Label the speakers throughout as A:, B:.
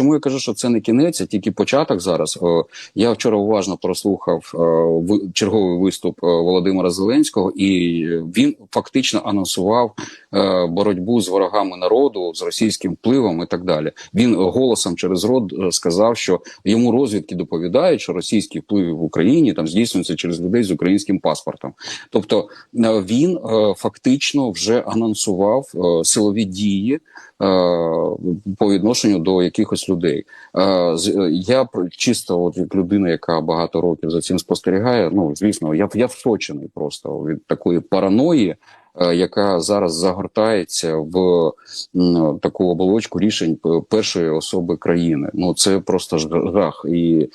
A: чому я кажу, що це не кінець, а тільки початок зараз. Е, Я вчора уважно прослухав е, ви- черговий виступ е, Володимира Зеленського, і він фактично анонсував боротьбу з ворогами народу, з російським впливом і так далі. Він голосом через рот сказав, що йому розвідки доповідають, що російський вплив в Україні там здійснюється через людей з українським паспортом. Тобто він фактично вже анонсував силові дії по відношенню до якихось людей. Е, е, Я чисто, от як людина, яка багато років за цим спостерігає. Ну звісно, я я всочений просто від такої параної. е, Яка зараз загортається в таку оболочку рішень першої особи країни? Ну це просто жах. І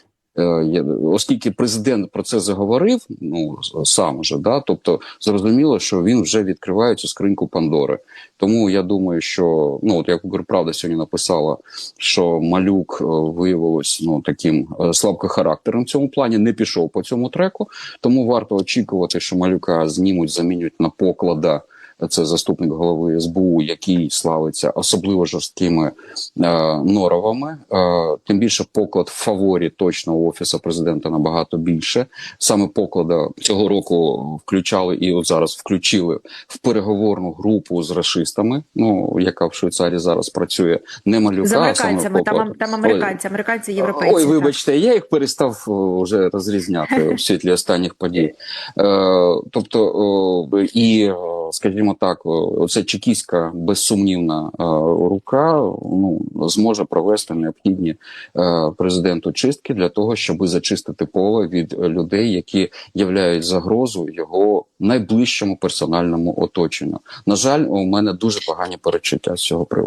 A: оскільки президент про це заговорив, ну сам же, да, тобто зрозуміло, що він вже відкриває цю скриньку Пандори. Тому я думаю, що ну от як Укрправда сьогодні написала, що малюк е, виявилось ну таким е, слабкохарактерним в цьому плані, не пішов по цьому треку. Тому варто очікувати, що малюка знімуть, замінять на поклада. Це заступник голови СБУ, який славиться особливо жорсткими е, норовами. Е, тим більше поклад в фаворі точно у офісу президента набагато більше. Саме поклада цього року включали і от зараз включили в переговорну групу з расистами. Ну яка в Швейцарії зараз працює не малюка,
B: З американцями,
A: саме
B: там, там американці, американці, європейці.
A: Ой,
B: так.
A: вибачте, я їх перестав вже розрізняти в світлі останніх подій. Е, тобто, і, о, скажімо так, це чекіська безсумнівна е, рука ну, зможе провести необхідні е, президенту чистки для того, щоб зачистити поле від людей, які являють загрозу його найближчому персональному оточенню. На жаль, у мене дуже погані перечуття з цього приводу.